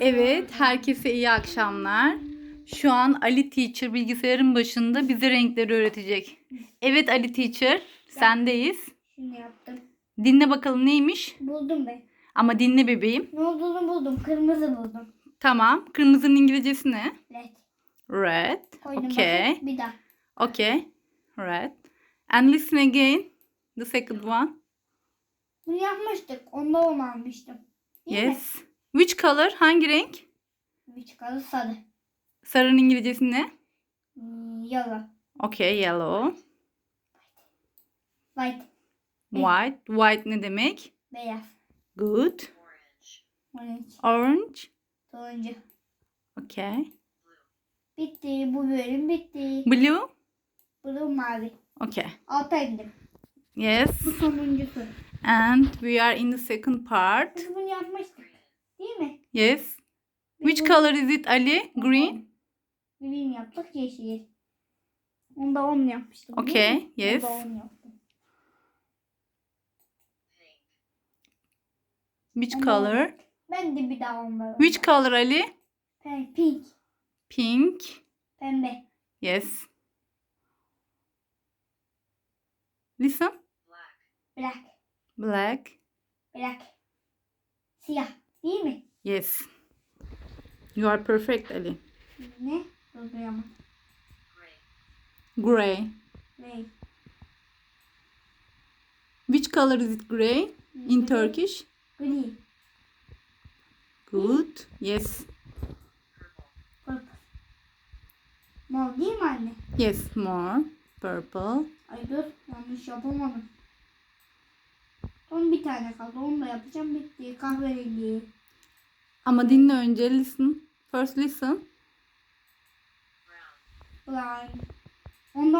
Evet, herkese iyi akşamlar. Şu an Ali Teacher bilgisayarın başında bize renkleri öğretecek. Evet Ali Teacher, sendeyiz. Şunu yaptım. Dinle bakalım neymiş? Buldum ben. Ama dinle bebeğim. Ne olduğunu buldum. Kırmızı buldum. Tamam. Kırmızının İngilizcesi ne? Red. Red. Koydum Okay. Bir daha. Okay. Red. And listen again. The second one. Bunu yapmıştık. Onda onu almıştım. Değil mi? Which color? Hangi renk? Bir çıkalı sarı. Sarının İngilizcesi ne? Hmm, Yellow. Okay, yellow. White. White. White ne demek? Beyaz. Good. Orange. Orange. Turuncu. Okay. Bitti. Bu bölüm bitti. Blue. Bu mavi. Okay. Alta indim. Yes. Bu sonuncusu. And we are in the second part. Biz bunu yapmıştık. Yes. Which color is it Ali? Green? Green yaptık. Yeşil. Onda 10 yapmıştım. Okay, yes. Onda 10 yaptım. Which color? Ben de bir daha onları. Which color Ali? Pink. Pink. Pembe. Yes. Listen. Black. Black. Black. Siyah. Değil mi? Yes. You are perfect Ali. Ne? Durduramadım. Gray. Grey. Which color is it gray in Turkish? Green. Good. Yes. Purple. Mor değil mi anne? Yes. More. Purple. Ay dur. Yanlış yapamadım. Son bir tane kaldı. Onu da yapacağım. Bitti. Kahverengi. Ama dinle önce. Listen. First listen. Brown. Onda